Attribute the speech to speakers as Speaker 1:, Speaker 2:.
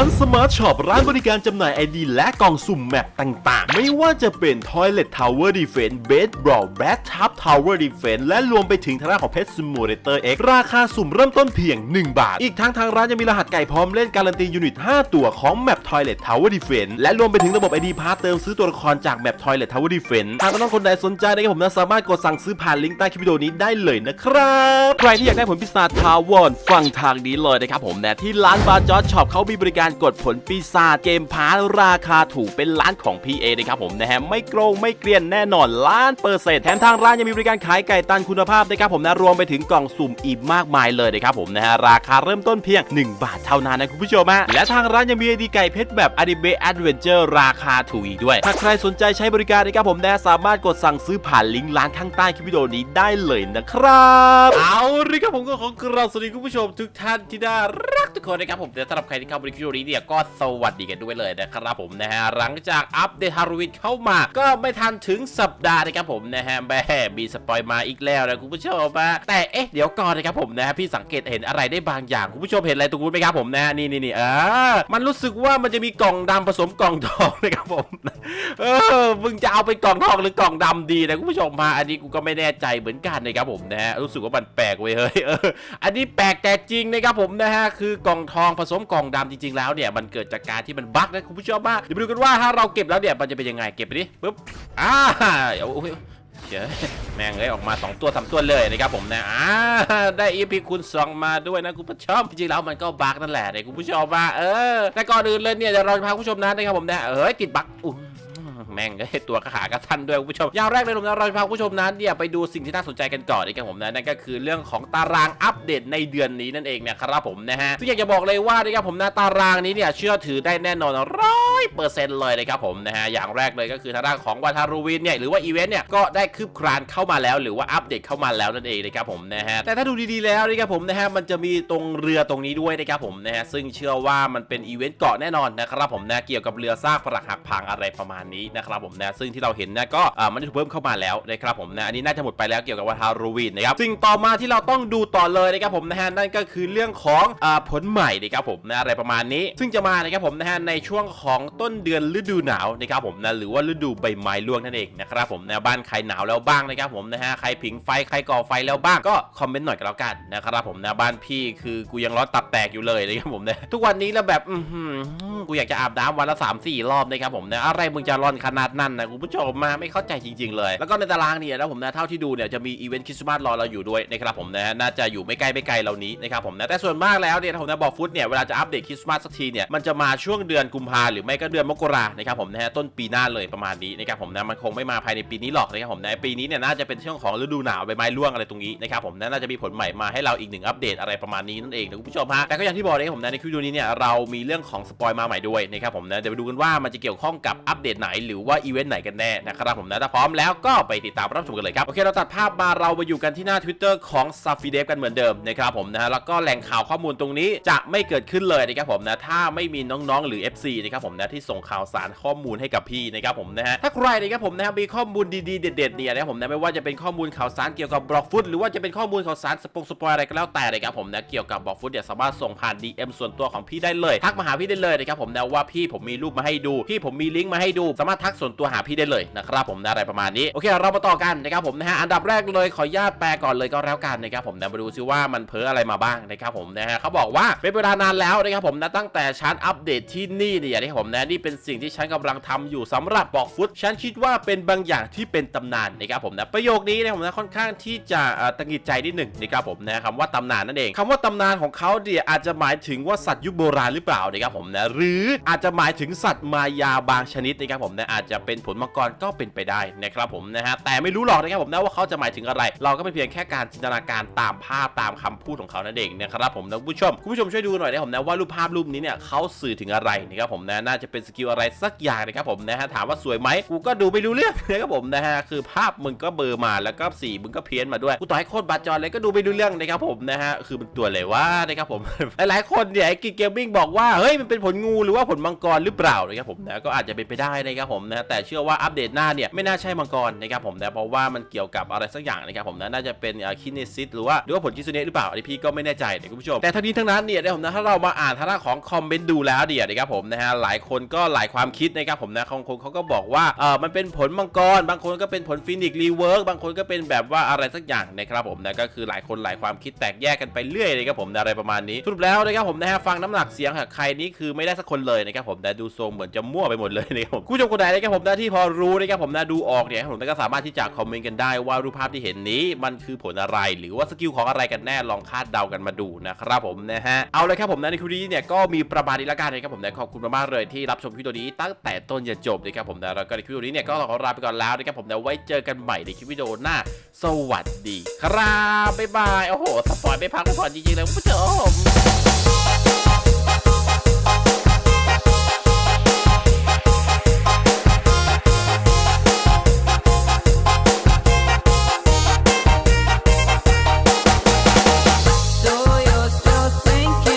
Speaker 1: านสมาร์ทช็อปร้านบริการจำหน่ายไอดีและกล่องสุ่มแมปต่างๆ ไม่ว่าจะเป็น Toilet Tower Defense Bed Brawl Bathtub Tower Defense และรวมไปถึงทางด้านของ Pet Simulator X ราคาสุ่มเริ่มต้นเพียง 1 บาท อีกทั้งทางร้านยังมีรหัสไก่พร้อมเล่นการันตียูนิต 5 ตัวของแมป Toilet Tower Defense และรวมไปถึงระบบ ID Pass เติมซื้อตัวละครจากแมป Toilet Tower Defense หากน้องคนใดสนใจนะครับผมนะสามารถกดสั่งซื้อผ่านลิงก์ใต้คลิปวิดีโอนี้ได้เลยนะครับ ใครที่อยากได้ผลปีศาทาวอนฟังทางนี้เลยนะครับผมนะที่ร้านบาร์จอร์ช็อปเขามีบริการกดผลปีศาจเกมพาร์ราคาถูกเป็นร้านของ PA นะครับผมนะฮะไม่โกงไม่เกลียนแน่นอนล้านเปอร์เซ็นต์แถมทางร้านยังมีบริการขายไก่ตันคุณภาพนะครับผมนะรวมไปถึงกล่องสุ่มอีกมากมายเลยนะครับผมนะฮะราคาเริ่มต้นเพียง 1 บาทเท่านั้นนะคุณผู้ชมฮะและทางร้านยังมีไอดีไก่เพชรแบบอดิเบะแอดเวนเจอร์ราคาถูกอีกด้วย ถ้าใครสนใจใช้บริการนะครับผมนะสามารถกดสั่งซื้อผ่านลิงก์ร้านข้างใต้คลิปวิดีโอนี้ได้เลยนะครับเอาลยครับผมก็ขอกราบสวัสดีคุณผู้ชมทุกท่านที่น่ารักทุกคนนะครับผมแต่สำหรับใครที่เข้ามาในคลิปวิดีโอนี้เนี่ยก็สวัสดีกันด้วยเลยนะครับผมนะฮะหลังจากอัปเดตฮาโลวีนเข้ามา ก็ไม่ทันถึงสัปดาห์นะครับผมนะฮะแม่มีสปอยมาอีกแล้วนะคุณผู้ชมนะแต่เอ๊ะเดี๋ยวก่อนนะครับผมนะฮะพี่สังเกตเห็นอะไรได้บางอย่างคุณผู้ชมเห็นอะไรตรงนู้นไหมครับผมนะฮะนี่นี่นี่เออมันรู้สึกว่ามันจะมีกล่องดำผสมกล่องทองนะครับผม ออมึงจะเอาไปกล่องทองหรือกล่องดำดีนะคุณผู้ชมมาอันนี้กูก็ไม่แน่ใจเหมือนกันนะครับผมนะฮะรู้สึกว่ามันแปลกเว้ยเฮ้ยเอออันนี้แปลกแต่จริงนะครับผมนะฮะคือกล่องทองผสมกล่องดำจริง ๆ แล้วเนี่ยมันเกิดจากการที่มันบั๊กนะคุณผู้ชมมาเดี๋ยวไปดูกันว่าถ้าเราเก็บแล้วเนี่ยมันจะเป็นยังไงเก็บไปดิปึ๊บอ่าเดี๋ยวโอ้ยเจ๋ยแม่งเลยออกมา 2 ตัวสามตัวเลยนะครับผมนะอ่าได้อีพีคูณสองมาด้วยนะคุณผู้ชมจริงๆแล้วมันก็บักนั่นแหละนะคุณผู้ชมมาเออแต่ก่อนอื่นเลยเนี่ยเดี๋ยวเราจะพาคุณผู้ชมนะนะครับผมนะเอ้ยติดบักอุ้ย ม่งเอ้ยตัวกระหากระทันด้วยคุณผู้ชมอย่างแรกเลยผมนะเราจะพาคุณผู้ชมนั้นเนี่ยไปดูสิ่งที่น่าสนใจกันก่อนนะครับผมนะนั่นก็คือเรื่องของตารางอัปเดตในเดือนนี้นั่นเองนะครับผมนะฮะซึ่งอยากจะบอกเลยว่านะครับผมนะตารางนี้เนี่ยเชื่อถือได้แน่นอนร้อยเปอร์เซ็นต์เลยนะครับผมนะฮะอย่างแรกเลยก็คือทางด้านของวันฮาโลวีนเนี่ยหรือว่าอีเวนต์เนี่ยก็ได้คืบคลานเข้ามาแล้ว หรือว่าอัปเดตเข้ามาแล้วนั่นเองนะครับผมนะฮะแต่ถ้าดูดีๆแล้วนะครับผมนะฮะมันจะมีตรงเรือตรงนี้ด้วยนะครับผมนะฮะซึ่งเชื่อว่ามันเป็นอีเวนต์เกาะแน่นอนนะครับผมนะเกี่ยวกับเรือซากปรักหักพังอะไรประมาณนี้นะครับผมนะซึ่งที่เราเห็นนะก็มันถูกเพิ่มเข้ามาแล้วนะครับผมนะอันนี้น่าจะหมดไปแล้วเกี่ยวกับวันฮาโลวีนนะครับสิ่งต่อมาที่เราต้องดูต่อเลยนะครับผมนะฮะนั่นก็คือเรื่องของอผลใหม่นะครับผมนะอะไรประมาณนี้ ซึ่งจะมานะครับผมนะฮะในช่วงของต้นเดือนฤดูหนาวนะครับผมนะหรือว่าฤดูใบไม้ร่วงนั่นเองนะครับผมนะบ้านใครหนาวแล้วบ้างนะครับผมนะฮะใครผิงไฟใครก่อไฟแล้วบ้างก็คอมเมนต์หน่อยก็แล้วกันนะครับผมนะบ้านพี่คือกูยังร้อนตับแตกอยู่เลยนะครับผมนะทุกวันนี้แล้วแบบอื กูอยากจะอาบน้ำวันละ3 4รอบนะครับผมนะอะไรมึงจะร้อนขนาดนั้นนะคุณผู้ชมมาไม่เข้าใจจริง ๆ เลย แล้วก็ในตารางเนี่ยนะผมนะเท่าที่ดูเนี่ยจะมีอีเวนต์คริสต์มาสรอเราอยู่ด้วยนะครับผมนะน่าจะอยู่ไม่ใกล้ไม่ไกลเรานี้นะครับผมนะแต่ส่วนมากแล้วเนี่ยผมนะบอกฟุตเนี่ยเวลาจะอัปเดตคริสต์มาสสักทีเนี่ยมันจะมาช่วงเดือนกุมภาหรือไม่ก็เดือนมกรานะครับผมนะฮะต้นปีหน้าเลยประมาณนี้นะครับผมนะมันคงไม่มาภายในปีนี้หรอกนะครับผมนะปีนี้เนี่ยน่าจะเป็นช่วงของฤดูหนาวใบไม้ร่วงอะไรตรงนี้นะครับผมนะน่าจะมีผลใหม่มาให้เราอีกหนึ่งอัปเดตอะไรประมาณนี้นั่นเองนะคุณผู้ชมฮะแต่ก็อย่างที่บอกนะครับผมนะในคลิปวิดีโอนี้เนี่ยเรามีเรื่องของสปอยมาใหม่ด้วยนะครับผมนะเดี๋ยวไปดูกันว่ามันจะเกี่ยวข้องกับอัปเดตไหนหรือว่าอีเวนต์ไหนกันแน่นะครับผมนะถ้าพร้อมแล้วก็ไปติดตามรับชมกันเลยครับโอเคเราตัดภาพมาเรามาอยู่กันที่หน้า Twitter ของ s a f i d e v กันเหมือนเดิมนะครับผมนะแล้วก็แหล่งข่าวข้อมูลตรงนี้จะไม่เกิดขึ้นเลยนะครับผมนะถ้าไม่มีน้องๆหรือ FC นะครับผมนะที่ส่งข่าวสารข้อมูลให้กับพี่นะครับผมนะฮะถ้าใครนะครับผมนะมีข้อมูลดีๆเด็ดๆเนี่ยนะครับผมนะไม่ว่าจะเป็นข้อมูลข่าวสารเกี่ยวกับบล็อกฟุตหรือว่าจะเป็นข้อมูลข่าวสารสปงสปอยอะไรก็แล้วแต่นะครับผมนะเกี่ยวกับบล็อกฟุตเนี่ยสามารถส่งผ่าน DM ส่วนตัวของพี่ได้เลยทักมาหาพี่ได้เลยนะครับผมนะว่าพี่ผมมีรูปมาให้ดู พี่ผมมีลิงก์มาให้ดู สามารถทักส่วนตัวหาพี่ได้เลยนะครับผมนะอะไรประมาณนี้โอเค เรามาต่อกันนะครับผมนะฮะอันดับแรกเลยขออนุญาตแปลก่อนเลยก็แล้วกันนะครับผมนะมาดูซิว่ามันเพ้ออะไรมาบ้างนะครับผมนะฮะเขาบอกว่าเป็นเวลานานแล้วนะครับผมนะตั้งแต่ฉันอัปเดตที่นี่เนี่ยนะครับผมนะนี่เป็นสิ่งที่ฉันกำลังทำอยู่สำหรับบอกฟุตฉันคิดว่าเป็นบางอย่างที่เป็นตำนานนะครับผมนะประโยคนี้นะผมนะค่อนข้างที่จะตังหงิดใจนิดหนึ่งนะครับผมนะคำว่าตำนานนั่นเองคำว่าตำนานของเขาเนี่ยอาจจะหมายถึงว่าสัตว์ยุคโบราณหรือเปล่านะครับผมนะหรืออาจจะหมายถึงสัตว์มายาบางชนิดนะครับผมนะอาจจะเป็นผลมังกรก็เป็นไปได้นะครับผมนะฮะแต่ไม่รู้หรอกนะครับผมนะว่าเขาจะหมายถึงอะไร เราก็เป็นเพียงแค่การจินตนาการตามภาพตามคำพูดของเขานั่นเองนะครับผมนะคุณผู้ชมคุณผู้ชมช่วยดูหน่อยนะผมนะว่ารูปภาพรูปนี้เนี่ยเขาสื่อถึงอะไรนะครับผมนะน่าจะเป็นสกิลอะไรสักอย่างนะครับผมนะฮะถามว่าสวยไหมกูก็ดูไม่รู้เรื่องนะครับผมนะฮะคือภาพมึงก็เบอร์มาแล้วก็สีมึงก็เพี้ยนมาด้วยกูต่อให้โคตรบาดจอนเลยก็ดูไม่รู้เรื่องนะครับผมนะฮะคือมันตัวอะไรวะนะครับผมหลายๆคนเนี่ยไอ้กิเกมมิ่งบอกว่าเฮ้ยมันเป็นผลงูหรือว่าผลมังกรหรือเปล่านะครับผมนะก็อาจจะเป็นไปได้นะครับผมนะแต่เชื่อว่าอัปเดตหน้าเนี่ยไม่น่าใช่มังกรนะครับผมนะเพราะว่ามันเกี่ยวกับอะไรสักอย่างนะครับผมนะน่าจะเป็นคินเนซิสหรือว่าหรือว่าผลคิซูเนะหรือเปล่าอันนี้พี่ก็ไม่แน่ใจนะคุณผู้ชมแต่ทั้งนี้ทั้งนั้นเนี่ยนะครับผมนะถ้าเรามาอ่านทางด้านของคอมเมนต์ดูแล้วเนี่ยนะครับผมนะฮะหลายคนก็หลายความคิดนะครับผมนะบางคนเขาก็บอกว่าเออมันเป็นผลมังกร บางคนก็เป็นผลฟินิกรีเวิร์กบางคนก็เป็นแบบว่าอะไรสักอย่างนะครับผมนะก็คือหลายคนหลายความคิดแตกแยกกันไปเรื่อยเลยครับผมนะอะไรประมาณนี้สรุปแล้วนะครับผมนะฮะฟังน้ำหนักเสียงของใครนี่คือไม่ได้สักคนเลยนะครับผมนะดูทรงเหมือนจะมั่วไปหมดเลยนะครับผมผู้ชมคนไหนนะครับผมนะที่พอรู้นะครับผมนะดูออกเนี่ยผมก็สามารถที่จะคอมเมนต์กันได้ว่ารูปภาพที่เห็นนี้มันคือผลอะไร หรือว่าสกิลของอะไรกันแน่ลองคาดเดากันมาดูนะครับผมนะฮะเอาเลยครับผมนะในคลิปนี้เนี่ยก็มีประมาณนี้ละกันนะครับผมนะขอบคุณมากๆเลยที่รับชมคลิปตัวนี้ตั้งแต่ต้นจนจบนะครับผมนะแล้วก็ในคลิปตัวนี้เนี่ยก็ขอลาไปก่อนแล้วนะครับผมนะไว้เจอกันใหม่ในคลิปวิดีโอหน้า สวัสดี ครับบ๊ายบายโอ้โหสปอยไม่พักไม่ผ่อนจริงๆเลยคุณผู้ชม